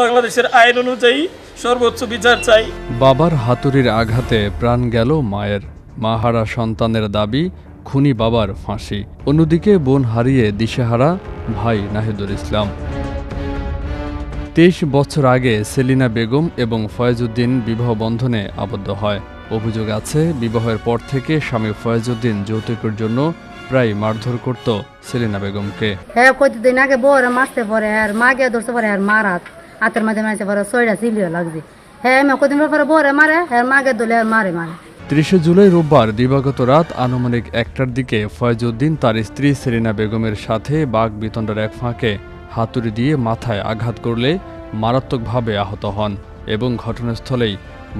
বাংলাদেশের আইন অনুযায়ী সর্বোচ্চ বিচার চাই। বাবার হাতুড়ির আঘাতে প্রাণ গেল মায়ের। মাহারা সন্তানের দাবি খুনি বাবার ফাঁসি। অন্যদিকে বোন হারিয়ে দিশেহারা ভাই নাহিদুল ইসলাম। তেইশ বছর আগে সেলিনা বেগম এবং ফয়েজউদ্দিন বিবাহ বন্ধনে আবদ্ধ হয়। অভিযোগ আছে বিবাহের পর থেকে স্বামী ফয়েজউদ্দিন যৌতুকের জন্য প্রায় মারধর করত সেলিনা বেগমকে। হ্যাঁ কতদিন আগে বউরে মারতে পরে আর মাগে ধরতে পারে আর মারাত। হাতের মাঝে মাঝে পারে ছয়টা সিলিও লাগছে। হ্যাঁ আমি কদিন পরে বউরে মারে হ্যাঁ মাগে দলে আর মারে মারে। ত্রিশে জুলাই রোববার দিবাগত রাত আনুমানিক একটার দিকে ফয়জউদ্দিন তার স্ত্রী সেলিনা বেগমের সাথে বাঘ বিতণ্ডার এক ফাঁকে হাতুড়ি দিয়ে মাথায় আঘাত করলে মারাত্মকভাবে আহত হন এবং ঘটনাস্থলেই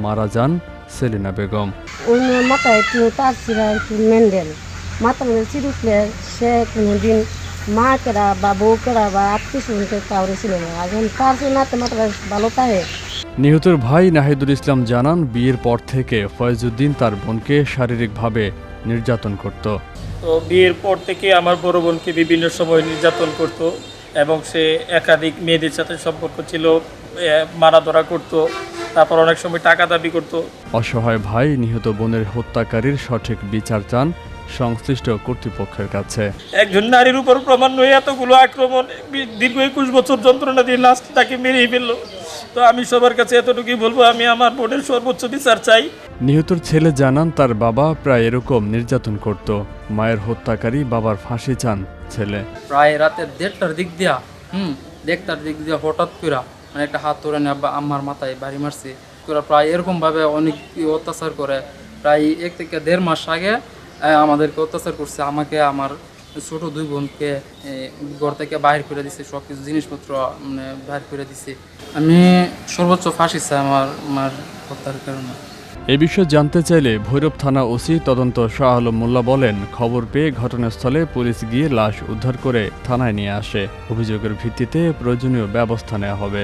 মারা যান সেলিনা বেগম। ওই মাথায় একটু তার ছিল একটু মেন্ডেল মাথা চিরুকলে সে কোনোদিন মা কেরা বা বউ কেরা বা আত্মীয় স্বজনকে কাউরে ছিল না। এখন তার ছিল না তো মাথা ভালো থাকে। নিহতের ভাই নাহিদুল ইসলাম জানান বিয়ের পর থেকে ফয়জউদ্দিন তার বোনকে শারীরিকভাবে নির্যাতন করত। তো বিয়ের পর থেকে আমার বড় বোনকে বিভিন্ন সময় নির্যাতন করত এবং সে একাধিক মেয়েদের সাথে সম্পর্ক ছিল মারা ধরা করতো তারপর অনেক সময় টাকা দাবি করতো। অসহায় ভাই নিহত বোনের হত্যাকারীর সঠিক বিচার চান সংশ্লিষ্ট কর্তৃপক্ষের কাছে। একজন নারীর উপর ক্রমান্বয়ে এতগুলো আক্রমণ দীর্ঘ একুশ বছর যন্ত্রণা দিয়ে লাস্ট তাকে মেরেই ফেলল। তো আমি সবার কাছে এতটুকুই বলব আমি আমার বোনের সর্বোচ্চ বিচার চাই। নিহতর ছেলে জানান তার বাবা প্রায় এরকম নির্যাতন করত। মায়ের হত্যাকারী বাবার ফাঁসি চান ছেলে। প্রায় রাতের দেড়টার দিক দিয়া হুম দেড়টার দিক দিয়া হঠাৎ করে মানে একটা হাত ধরে নিয়ে আম্মার মাথায় বাড়ি মারছে। তোরা প্রায় এরকমভাবে অনেক অত্যাচার করে। প্রায় এক থেকে দেড় মাস আগে আমাদেরকে অত্যাচার করছে, আমাকে, আমার ছোট দুই বোনকে ঘর থেকে বাইর করে দিছে সব কিছু জিনিসপত্র মানে বাইর করে দিছে। আমি সর্বোচ্চ ফাঁসি আমার আমার হত্যার কারণে। এ বিষয়ে জানতে চাইলে ভৈরব থানা ওসি তদন্ত শাহ আলম মোল্লা বলেন, খবর পেয়ে ঘটনাস্থলে পুলিশ গিয়ে লাশ উদ্ধার করে থানায় নিয়ে আসে। অভিযোগের ভিত্তিতে প্রয়োজনীয় ব্যবস্থা নেওয়া হবে।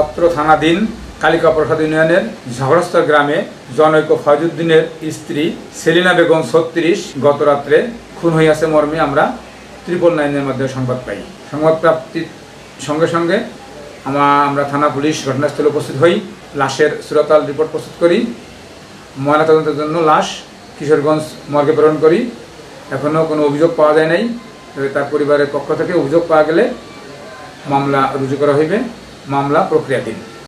অত্র থানাধীন কালিকা প্রসাদ ইউনিয়নের ঝগড়স্তর গ্রামে জনৈক ফয়জুদ্দিনের স্ত্রী সেলিনা বেগম ছত্রিশ গত রাত্রে খুন হইয়াছে মর্মে আমরা ত্রিপল নাইনের মধ্যে সংবাদ পাই। সংবাদ প্রাপ্তির সঙ্গে সঙ্গে আমরা থানা পুলিশ ঘটনাস্থলে উপস্থিত হই, লাশের সুরতাল রিপোর্ট প্রস্তুত করি। ময়নাতদন্তের জন্য লাশ কিশোরগঞ্জ মর্গে প্রেরণ করি। এখনও কোনো অভিযোগ পাওয়া যায় নাই। তার পরিবারের পক্ষ থেকে অভিযোগ পাওয়া গেলে মামলা রুজু করা হইবে। মামলা প্রক্রিয়াধীন।